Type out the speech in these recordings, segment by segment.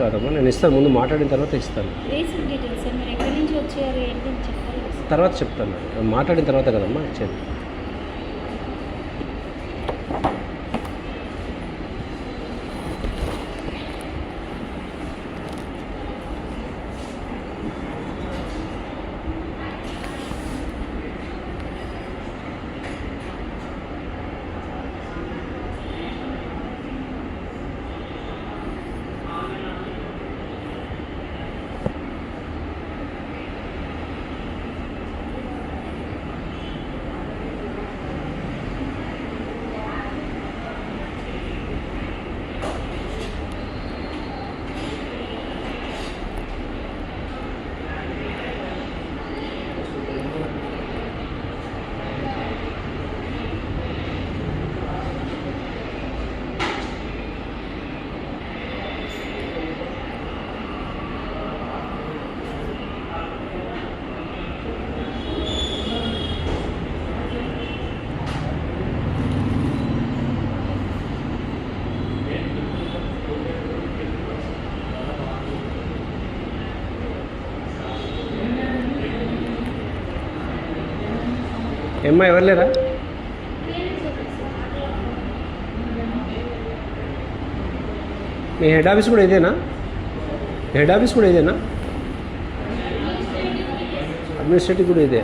కాదమ్మా నేను ఇస్తాను. ముందు మాట్లాడిన తర్వాత ఇస్తాను. తర్వాత చెప్తాను. మాట్లాడిన తర్వాత కదమ్మా ఇచ్చేది ఏమ్మా ఎవరు లేరా? మీ హెడ్ ఆఫీస్ కూడా ఇదేనా? హెడ్ ఆఫీస్ కూడా ఇదేనా? అడ్మినిస్ట్రేటివ్ కూడా ఇదే.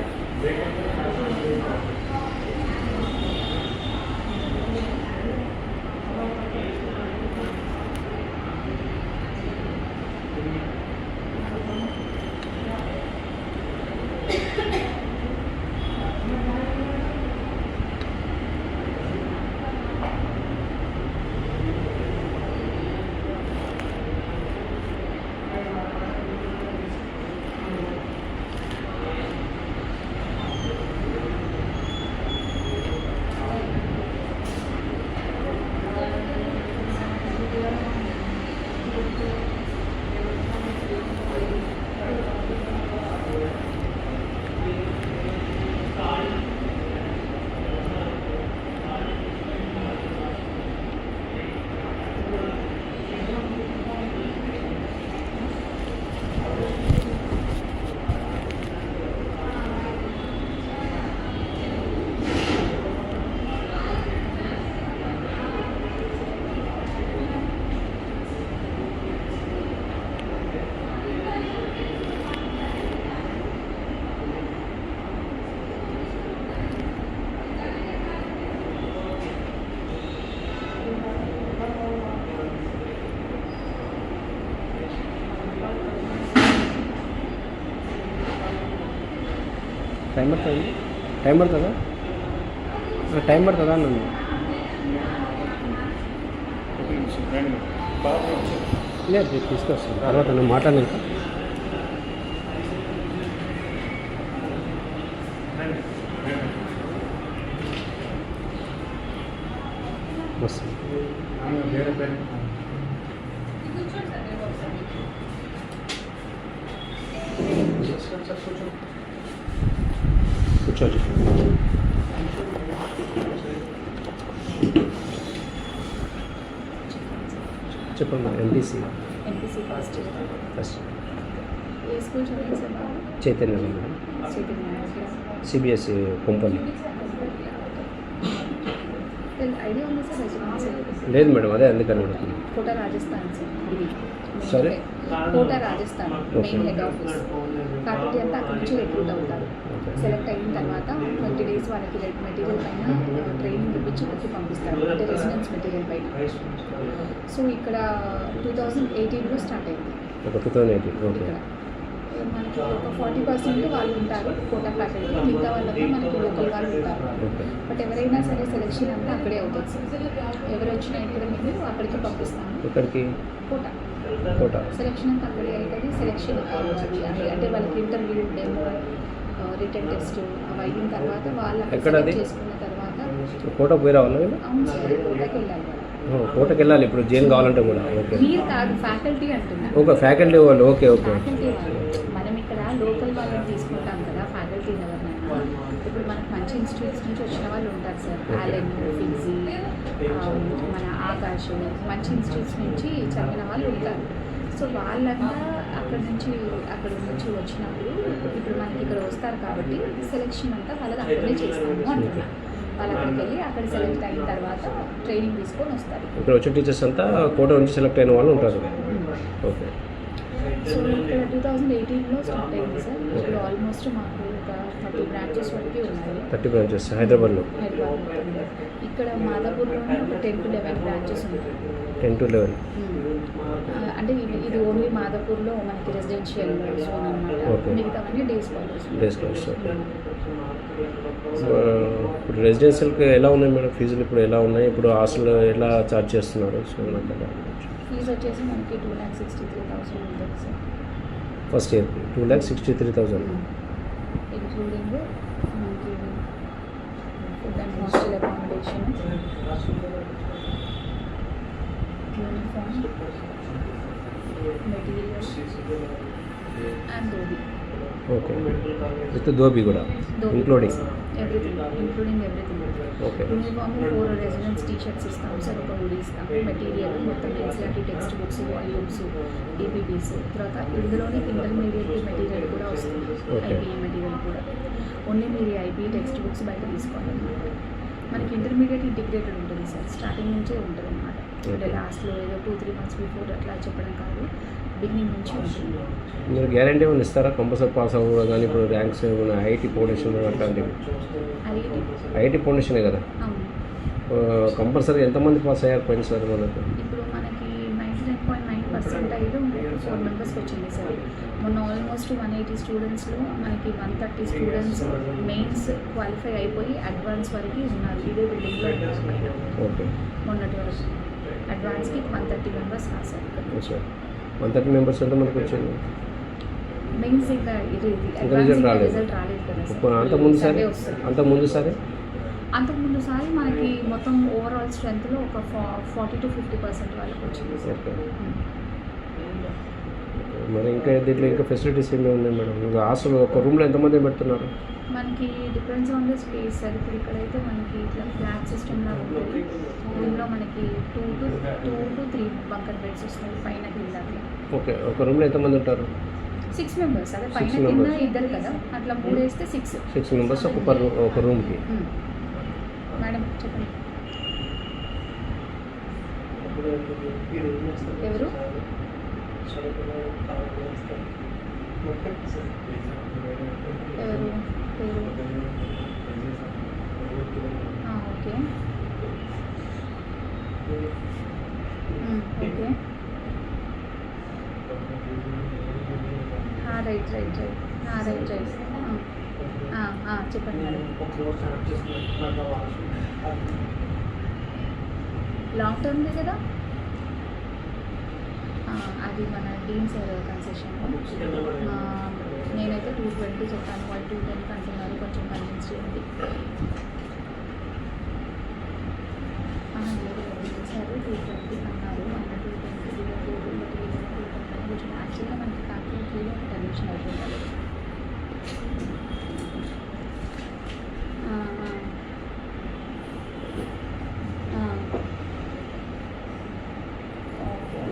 టైం పడుతుంది టైం పడుతుందా టైం పడుతుందా నన్ను లేదు తీసుకొస్తాను. తర్వాత నేను మాట్లాడినాక వస్తాను కూర్చోండి చెప్పండి ఎంపీసీ ఎంపీసీ ఫస్ట్ ఫస్ట్ ఏ స్కూల్ చదివారు సార్ చైతన్య చైతన్య సిబిఎస్ఈ కొంపల్లి లేదు మేడం అదే అందుకని అడుగుతుంది Kota Rajasthan sir. Kota Rajasthan. Main head office faculty అంతా అక్కడి నుంచి రిక్రూట్ అవుతారు. ఓకే. సెలెక్ట్ అయిన తర్వాత ట్వంటీ డేస్ వాళ్ళకి మెటీరియల్ పైన ట్రైనింగ్ ఇప్పించి మనకి పంపిస్తారు. అంటే రెసిడెన్స్ మెటీరియల్ పైన. సో ఇక్కడ టూ థౌజండ్ ఎయిటీన్లో స్టార్ట్ అయింది. మనకి ఒక ఫార్టీ పర్సెంట్ వాళ్ళు ఉంటారు కోటా ఫ్యాకల్టీ మిగతా వాళ్ళంతా మనకి లోకల్ వాళ్ళు ఉంటారు. బట్ ఎవరైనా సరే సెలెక్షన్ అంతా అక్కడే అవుతుంది. ఎవరు వచ్చినా ఇక్కడ మేము అక్కడికి పంపిస్తాము. ఇక్కడికి కోట కోట సెలెక్షన్ అంతా అక్కడే అవుతుంది. సెలెక్షన్ అంటే వాళ్ళకి ఇంటర్వ్యూ డెమో రిటర్న్ టెస్ట్ అయిన తర్వాత వాళ్ళు చేసుకున్న తర్వాత కోటకు పోయి రావాలి కోటకి వెళ్ళాలి కోటకి వెళ్ళాలి. ఇప్పుడు జైన్ కావాలంటే కూడా. ఓకే. మీరు కాదు ఫ్యాకల్టీ అంటున్నా ఓకే ఫ్యాకల్టీ వాళ్ళు. Okay okay. ఫ్యాకల్టీ మనం లోకల్ వాళ్ళని తీసుకుంటాం కదా ఫ్యాకల్టీ ఎవరినైనా. ఇప్పుడు మనకు మంచి ఇన్స్టిట్యూట్స్ నుంచి వచ్చిన వాళ్ళు ఉంటారు సార్. ఆలెన్ ఫిజీ మన ఆకాష్ మంచి ఇన్స్టిట్యూట్స్ నుంచి చదివిన వాళ్ళు ఉంటారు. సో వాళ్ళంతా అక్కడ నుంచి అక్కడ నుంచి వచ్చినప్పుడు ఇప్పుడు మనకి ఇక్కడ వస్తారు కాబట్టి సెలెక్షన్ అంతా వాళ్ళది అక్కడే చేస్తాము అంటున్నా. వాళ్ళు అక్కడికి వెళ్ళి అక్కడ సెలెక్ట్ అయిన తర్వాత ట్రైనింగ్ తీసుకొని వస్తారు. ఇక్కడ వచ్చిన టీచర్స్ అంతా కోట నుంచి సెలెక్ట్ అయిన వాళ్ళు ఉంటారు. ఓకే. సో ఇక్కడ టూ థౌజండ్ ఎయిటీన్లో స్టార్ట్ అయింది సార్. ఇప్పుడు ఆల్మోస్ట్ మాకు ఒక థర్టీ బ్రాంచెస్ వరకు ఉన్నాయి. థర్టీ బ్రాంచెస్ హైదరాబాద్లో. హైదరాబాద్. ఇక్కడ మాదాపూర్లోనే ఒక టెన్ టు లెవెన్ బ్రాంచెస్ ఉన్నాయి. టెన్ టు లెవెన్ అంటే ఇది ఓన్లీ మాదాపూర్లో మనకి రెసిడెన్షియల్ జోన్ అనమాట. మిగతావన్నీ స్కాలర్స్ డే స్కాలర్స్ ఇప్పుడు రెసిడెన్షియల్కి ఎలా ఉన్నాయి మేడం? ఫీజులు ఇప్పుడు ఎలా ఉన్నాయి? ఇప్పుడు హాస్టల్ ఎలా ఛార్జ్ చేస్తున్నారు? ఫీజు వచ్చేసి మనకి two lakh sixty three thousand ఉంటుంది సార్. ఫస్ట్ ఇయర్కి two lakh sixty three thousand including మనకి food and hostel accommodation uniform material and dhobi okay with dhobi కూడా including everything including everything okay uniform four residence T shirts ఇస్తాం sir ఒక hoodie ఇస్తాం material మొత్తం NCERT text books volumes EPBs తర్వాత ఇందులోనే intermediate material కూడా వస్తుంది. IBA material కూడా. ఓన్లీ మీరు ఐబీఏ టెక్స్ట్ బుక్స్ బయట మనకి ఇంటర్మీడియట్ ఇంటిగ్రేటెడ్ ఉంటుంది సార్. స్టార్టింగ్ నుంచే ఉంటుంది అనమాట అంటే. లాస్ట్లో ఏదో టూ త్రీ మంత్స్ బిఫోర్ అట్లా చెప్పడం కాదు. బిగినింగ్ నుంచి ఉంటుంది. మీరు గ్యారంటీ ఏమైనా ఇస్తారా? కంపల్సరీ పాస్ అవ్వ కానీ ఇప్పుడు ర్యాంక్స్ ఏమైనా ఐఐటి ఫౌండేషన్ అట్లాంటివి? ఐఐటి ఫౌండేషనే కదా? కంపల్సరీ ఎంతమంది పాస్ అయ్యారు పోయినసారి మనకు? ఇప్పుడు మనకి ninety nine point nine percent అయితే ఫోర్ మెంబర్స్కి వచ్చింది సార్. మొన్న ఆల్మోస్ట్ వన్ ఎయిటీ స్టూడెంట్స్లో మనకి one thirty students mains qualify అయిపోయి అడ్వాన్స్ వరకు ఉన్నారు. ఇదే బిల్డింగ్లో ఉన్నారు మొన్నటి వరకు. అడ్వాన్స్కి వన్ థర్టీ మెంబర్స్ రాశారు. వన్ థర్టీ మెంబర్స్ ఎంత మనకు వచ్చింది? మెయిన్స్ ఇంకా రిజల్ట్ రాలేదు. అంత ముందు సారి. Sunday వస్తుంది. అంత ముందు సారి? అంతకుముందు సారి మనకి మొత్తం ఓవరాల్ స్ట్రెంత్లో ఒక ఫార్టీ టు ఫిఫ్టీ పర్సెంట్ వాళ్ళకి వచ్చింది సార్. మరి ఇంకా దీంట్లో ఇంకా ఫెసిలిటీస్ ఏమి ఉన్నాయి మేడం? ఇంకా హాస్టల్ ఒక రూమ్లో ఎంతమంది పెడుతున్నారు? మనకి depends on the space sir ఇప్పుడు ఇక్కడైతే మనకి ఇట్లా ఫ్లాట్ సిస్టమ్ లాగా ఉంటుంది రూమ్లో మనకి two to two to three bunker beds వస్తాయి పైన కింద అట్లా. ఓకే ఒక రూమ్లో ఎంతమంది ఉంటారు? సిక్స్ మెంబర్స్ అదే పైన Six కింద members. ఇద్దరు కదా. అట్లా మూడు వేస్తే సిక్స్ సిక్స్ మెంబర్స్ ఒక పర్ ఒక రూమ్కి మేడం చెప్పండి. ఎవరు? పేరు పేరు okay okay right right right right right చెప్పండి మేడం లాంగ్ టర్మ్దే కదా? అది మన డీన్ సార్ కన్సెషన్ నేనైతే టూ ట్వంటీ చెప్పాను వాళ్ళు టూ టెన్కి అంటున్నారు కొంచెం కన్విన్స్ చేయండి. సార్ టూ ట్వంటీ అన్నారు మన టూ ట్వంటీ ట్వంటీ యాక్చువల్గా మనకి కాకినాడలో ఒక అవుతుంది ఆ, ఆ. ఆ. ఓకే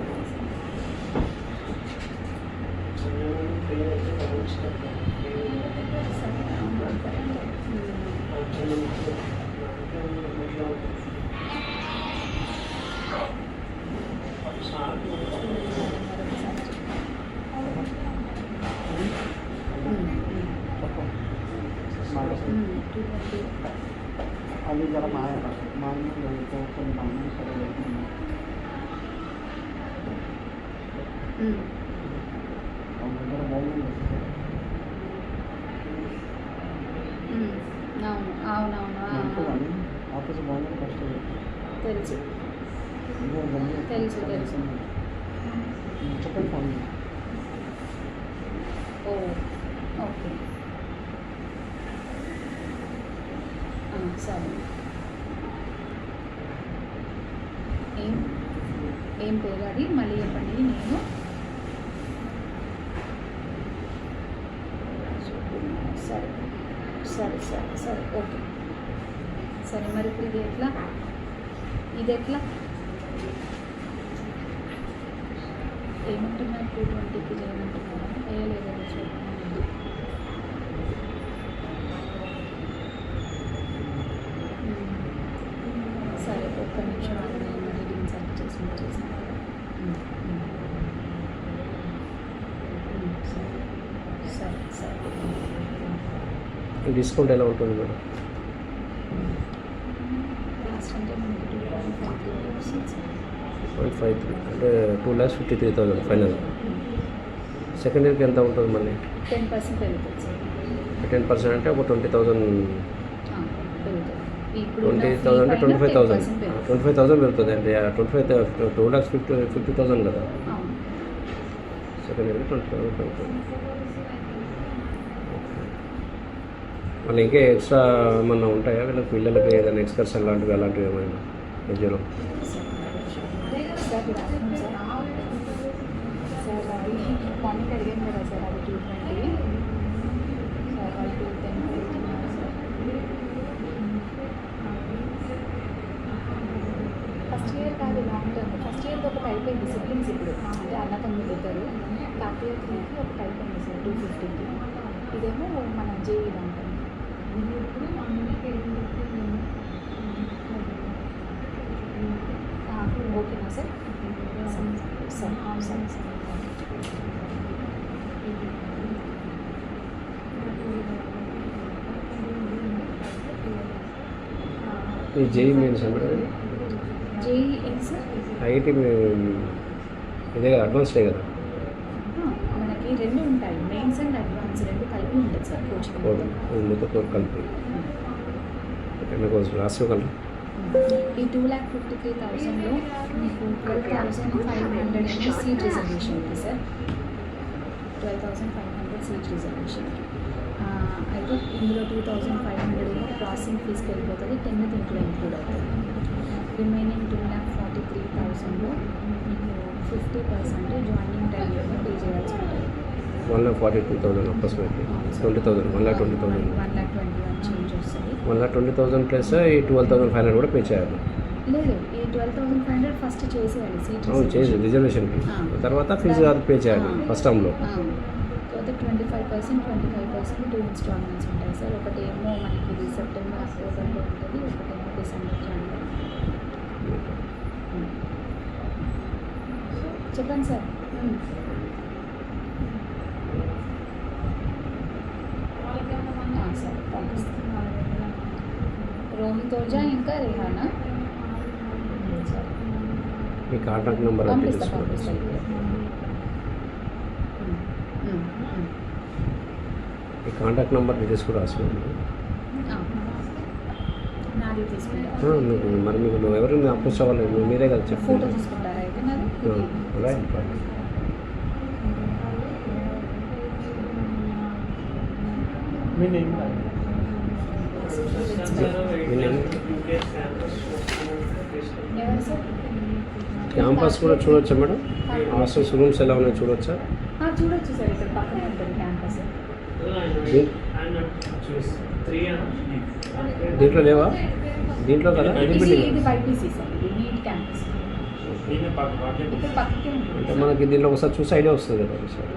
అది జర మా మా కొన్ని పనులు సరే జర బాగుంది అవును అవునవును అనుకోవాలి ఆఫీస్ బాగుంది ఫస్ట్ తెలుసు తెలుసు, తెలుసు. చెప్పండి ఫోన్ ఓ ఓకే ఆ, సరే ఏం ఏం పేరు అది మళ్ళీ చెప్పండి నేను సరే సరే సరే సరే ఓకే సరే మరి ఇప్పుడు ఇది ఎట్లా ఇది ఎట్లా ఏమంటున్నారు టూ ట్వంటీకి చేయమంటున్నారా వేయలేదు చూడండి సరే ఒక్క నిమిషం ఆగండి నేను రీడింగ్ సెలెక్ట్ చేసి వచ్చేసాను డిస్కౌంట్ ఎలా ఉంటుంది మేడం లాస్ట్ అంటే మనకి టూ పాయింట్ ఫైవ్ త్రీ వస్తుంది సార్ పాయింట్ ఫైవ్ త్రీ అంటే two lakhs fifty three thousand final second ఇయర్కి ఎంత ఉంటుంది మళ్ళీ? టెన్ పర్సెంట్ పెరుగుతుంది టెన్ పర్సెంట్ అంటే ఒక ట్వంటీ ఇప్పుడు ట్వంటీ థౌసండ్ అంటే twenty five thousand twenty five thousand పెరుగుతుంది అండి twenty five two lakhs fifty fifty thousand కదా? సెకండ్ ఇయర్కి ట్వంటీ థౌసండ్ పెరుగుతుంది. మళ్ళీ ఇంకా ఎక్స్ట్రా ఏమన్నా ఉంటాయా? వీళ్ళకి పిల్లలకి ఏదైనా ఎక్స్కర్షన్ లాంటివి అలాంటివి ఏమైనా? మధ్యలో sir good afternoon sir sir అది మార్నింగ్ అడిగాను కదా సార్ అది టూ ట్వంటీ సార్ అది టూ టెన్ అడుగుతున్నారు సార్ ఫస్ట్ ఇయర్ కాదు లాంగ్ టర్మ్ ఫస్ట్ ఇయర్కి ఒకటి అయిపోయింది సిబ్లింగ్స్ ఇప్పుడు అంటే అన్న తమ్ముడు ఇద్దరు థర్డ్ ఇయర్ త్రీకి ఒకటి అయిపోయింది సార్ టూ ఫిఫ్టీకి ఇదేమో మన జేఈ లాంగ్ టర్మ్ ఓకేనా సార్ సరే సరే సరే ఈ జేఈ మెయిన్స్ జేఈ ఏం సార్ ఐఐటి ఇదే కదా అడ్వాన్స్డే కదా? మనకి రెండు ఉంటాయి. మెయిన్స్ అండ్ అడ్వాన్స్ రెండు కలిపి ఉంటుంది సార్ కోచింగ్ కోడ్ కలిపి. ఎన్న కోర్సు లాస్ట్ కలిపి? ఈ టూ ల్యాక్ ఫిఫ్టీ త్రీ థౌసండ్లో మీకు ట్వెల్వ్ థౌసండ్ ఫైవ్ హండ్రెడ్ ఏమో సీట్ రిజర్వేషన్ ఉంది sir twelve thousand five hundred seat reservation అయితే ఇందులో టూ థౌసండ్ ఫైవ్ హండ్రెడ్ ఏమో ప్రాసెసింగ్ ఫీజుకి వెళ్ళిపోతుంది టెన్ దీంట్లో ఇంక్లూడ్ అవుతుంది. Remaining two lakh forty three థౌసండ్లో మీకు ఫిఫ్టీ పర్సెంట్ జాయినింగ్ టైంలో పే చేయాల్సి ఉంటుంది. One lakh forty two thousand approximately twenty thousand one lakh twenty thousand one lakh twenty వస్తుంది one lakh twenty thousand plus ఈ twelve thousand five hundred కూడా pay చేయాలి. లేదు ఈ twelve thousand five hundred first చేసేయాలి seat అవును చేసి రిజర్వేషన్కి ఆ. తర్వాత ఫీజు అది పే చేయాలి. ఫస్ట్ టైంలో తర్వాత twenty five percent twenty five percent two instalments ఉంటాయి సార్. ఒకటి ఏమో మనకి ఇది సెప్టెంబర్ అక్టోబర్లో ఉంటుంది. ఒకటేమో డిసెంబర్ జనవరి. చెప్పండి సార్. సరే పంపిస్తాను రోహిత్ ఓజా ఇంకా రిహానా? మీ కాంటాక్ట్ నెంబర్. మీ కాంటాక్ట్ నెంబర్ డీటెయిల్స్ కూడా రాసుకోండి మరి మీకు నువ్వు ఎవరైనా అప్రోచ్ అవ్వాలి నువ్వు మీరే కదా ఫోటో చెప్తాను తీసుకుంటారా అయితే నాది రైట్ మీ నేమ్ రాయండి. మీ name? ఎవరు సార్ క్యాంపస్ కూడా చూడొచ్చా మేడం? హాస్టల్స్ రూమ్స్ ఎలా ఉన్నాయో చూడొచ్చా? చూడొచ్చు సార్ ఇక్కడ పక్కనే ఉంటుంది క్యాంపస్. దీంట్లో లేవా? దీంట్లో కదా? ఇది బిల్డింగ్. అంటే మనకి దీంట్లో ఒకసారి చూసి ఐడియా వస్తుంది కదా సార్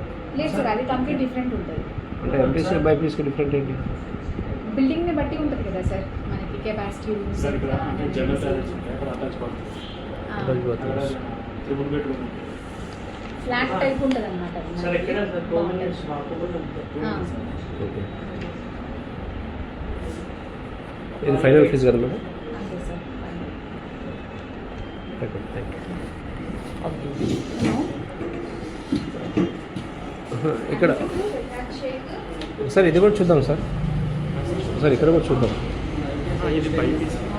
అంటే ఎంపీసీ బైపీసీకి డిఫరెంట్ ఏంటి? బిల్డింగ్ని బట్టి ఉంటుంది కదా సార్? మనకి కెపాసిటీ ఫ్లాట్ టైప్ ఉంటుంది. అనమాట సార్ ఎక్కడ సార్? టూ మినిట్స్ రాకపోతే ఓకే. ఇది ఫైనల్ ఫీజు కదా మేడం? ఇక్కడ సార్ ఇది కూడా చూద్దాం సార్. ఒకసారి ఇక్కడ కూడా చూద్దాం.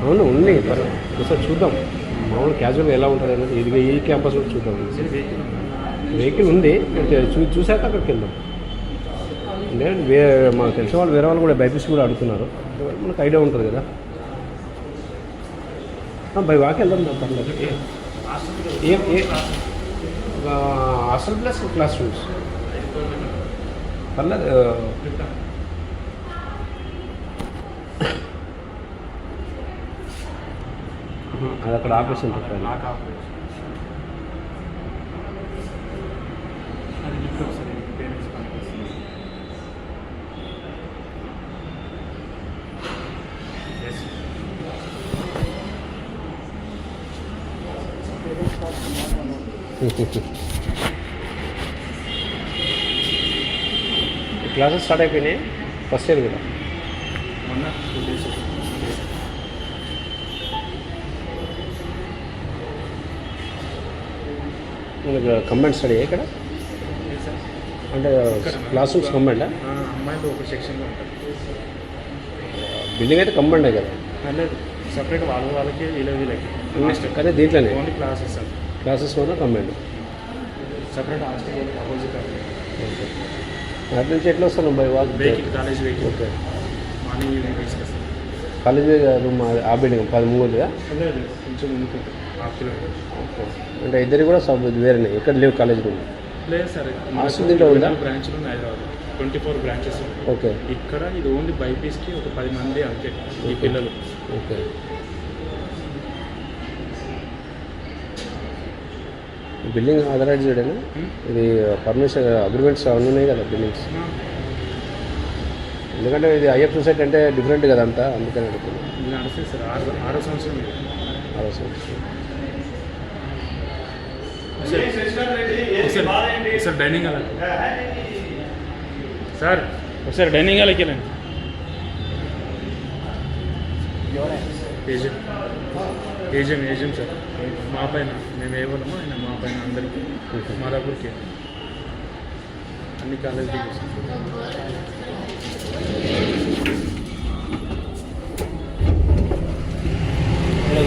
అవును ఉంది. ఒకసారి చూద్దాం. మామూలు క్యాజువల్గా ఎలా ఉంటుంది అనేది ఇది ఈ క్యాంపస్ కూడా చూద్దాం. వెహికల్ ఉంది. చూ చూశాక అక్కడికి వెళ్దాం. అంటే వే మాకు తెలిసిన వాళ్ళు వేరే వాళ్ళు కూడా బైపీసీ కూడా అడుగుతున్నారు. మనకు ఐడియా ఉంటుంది కదా. బై వాకి వెళ్దాం నా పర్లేదు ఏ ఏ హాస్టల్ ప్లస్ క్లాస్ రూమ్స్. పర్లేదు అది అక్కడ ఆఫీస్ ఉంటుంది నాకు ఆపరేషన్ అది లిఫ్ట్ ఒకసారి పేరెంట్స్ పంపిస్తుంది ఎస్ క్లాసెస్ స్టార్ట్ అయిపోయినాయి. ఫస్ట్ ఇయర్ కూడా. మొన్న టూ డేస్ మనకు స్టడీ ఇక్కడ? అంటే క్లాస్ రూమ్స్ కంబైండా అమ్మాయిలు ఒక సెక్షన్లో ఉంటారు బిల్డింగ్ అయితే కంబైండే కదా? లేదు. సపరేట్ వాళ్ళ వాళ్ళకి వీళ్ళ వీళ్ళకి. హాస్టల్ కానీ దీంట్లోనే? ఓన్లీ క్లాసెస్ అండి క్లాసెస్ కూడా combined separate hostel opposite okay. అటు నుంచి ఎట్లా వస్తాను by walk vehicle college vehicle okay. Morning evening college room ఆ బిల్డింగ్ పది మూడుగా లేదు కొంచెం ముందుకుంటాం అంటే ఇద్దరు కూడా సబ్ వేరేనే ఇక్కడ లేవు కాలేజ్ రూమ్. లేదు సార్ హాస్టల్ దీంట్లో ఉందా? బ్రాంచ్లు ఉన్నాయి Hyderabad twenty four branches okay. ఇక్కడ ఇది ఓన్లీ బైపీస్కి ఒక పది మంది అంతే ఈ పిల్లలు. ఓకే. Building authorize Hmm? ఇది పర్మిషన్ అగ్రిమెంట్స్ అవన్నీ ఉన్నాయి కదా బిల్డింగ్స్. ఎందుకంటే ఇది ఐఎఫ్ సొసైటీ అంటే డిఫరెంట్ కదా అంతా అందుకని అడుగుతున్నాను ఆరు ఆరో సంవత్సరం. ఇది. ఆలోచన ఒకసారి ఒకసారి డైనింగ్ హాల్ సార్ ఒకసారి డైనింగ్ హాల్కి వెళ్ళండి ఏజెం ఏజెం ఏజెం సార్ మా పైన మేము ఏ వాళ్ళమో ఆయన మా పైన అందరికీ మా దగ్గరికి అన్ని కాలేజీకి ఇలా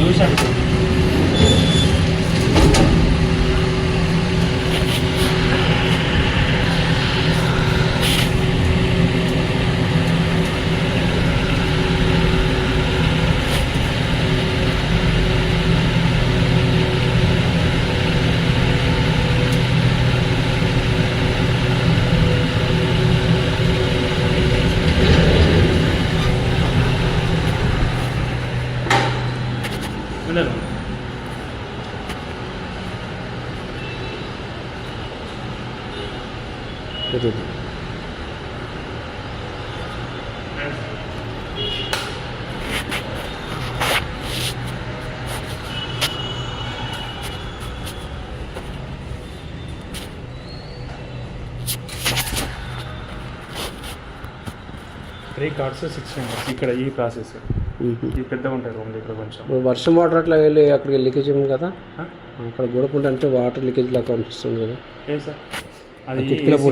త్రీ కార్డ్స్ సిక్స్ మెంబర్స్. ఇక్కడ ఈ ప్రాసెస్ ఇది పెద్దగా ఉంటాయి రూమ్లు ఇక్కడ కొంచెం. వర్షం వాటర్ అట్లా వెళ్ళి అక్కడికి లీకేజ్ ఉంది కదా? అక్కడ గోడకుంటే అంటే వాటర్ లీకేజ్ లాగా కనిపిస్తుంది కదా? ఏ సార్? అది.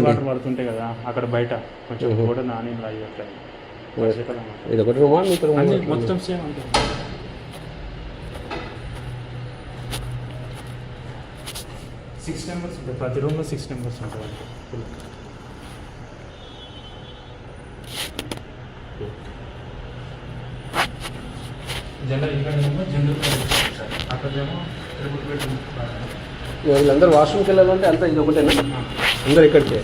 వాటర్ పడుతుంటాయి కదా అక్కడ బయట కొంచెం. గోడ నాని అట్లా. ఇది ఒకటి రూమా రూమ్? మొత్తం సేమ్ అంతే. సిక్స్ మెంబర్స్ ఉంటాయి. ప్రతి రూమ్లో సిక్స్ మెంబర్స్ ఉంటారు జనరల్ సార్. అక్కడేమో ట్రిపుల్ బెడ్రూమ్ వీళ్ళందరూ వాష్రూమ్కి వెళ్ళాలంటే అంతా ఇది ఒకటేనా? అందరు ఇక్కడికే?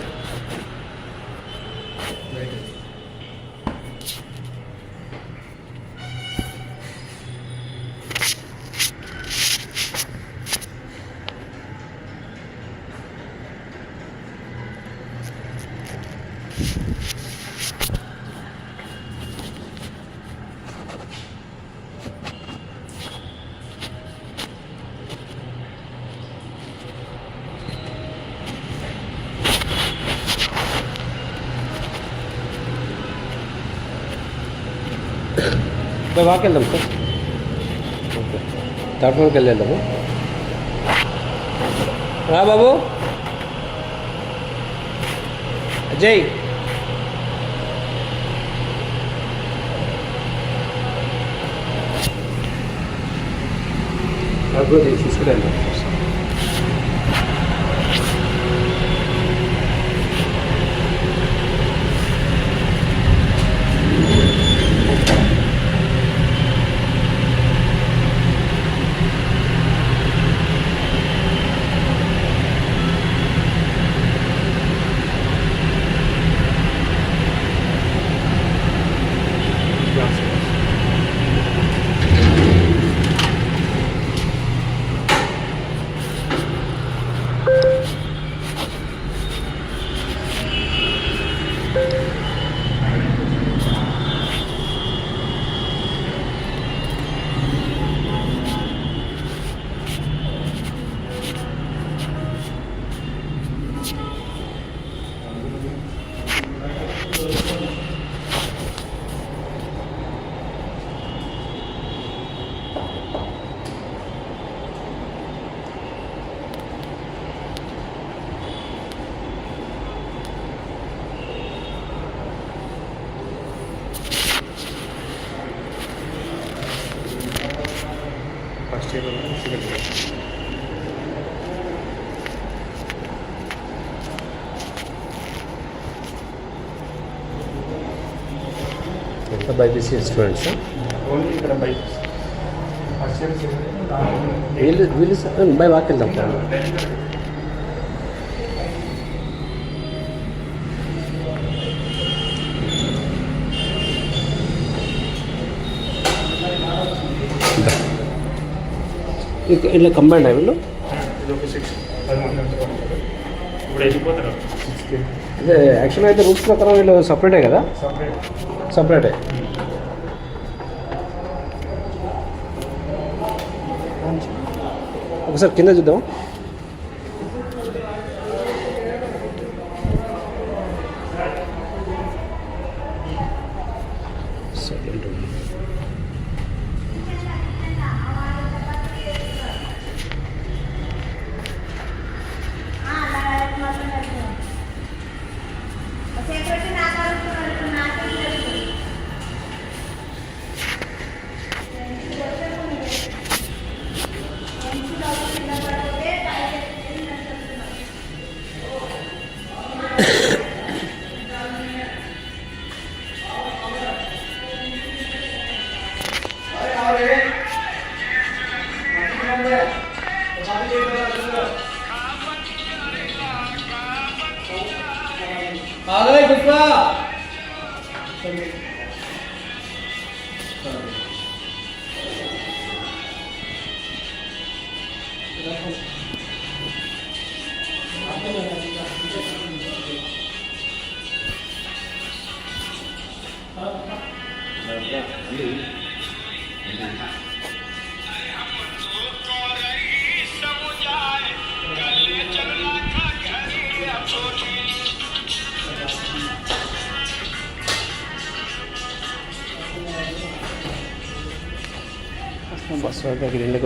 వాకి వెళ్దాం సార్ ఓకే థర్డ్ ఫ్లోర్కి వెళ్ళి వెళ్దాము రా బాబు అజయ్ తీసుకురండి ఎంత బైపీసీ స్టూడెంట్స్ వీళ్ళు వీళ్ళు బై వాక్ వెళ్దాం. ఇట్లా కంబైండ్ వీళ్ళు? యాక్చువల్గా అయితే రూల్స్ ప్రకారం వీళ్ళు సపరేటే కదా? సపరేట్ ఒకసారి కింద చూద్దాం. Silent ఉంది. ఫస్ట్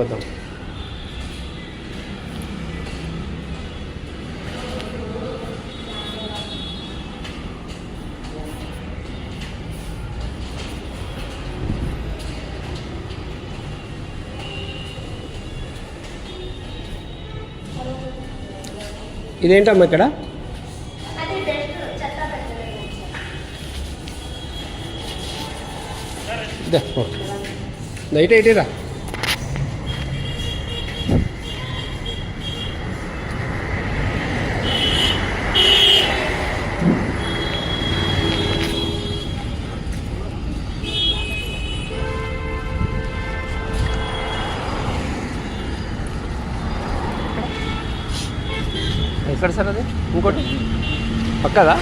దగ్గర ఇదేంటమ్మా ఇక్కడ? ఇదే ఓకే. నైట్ ఎయిటీరా సార్ అది? ఇంకోటి. పక్కదా?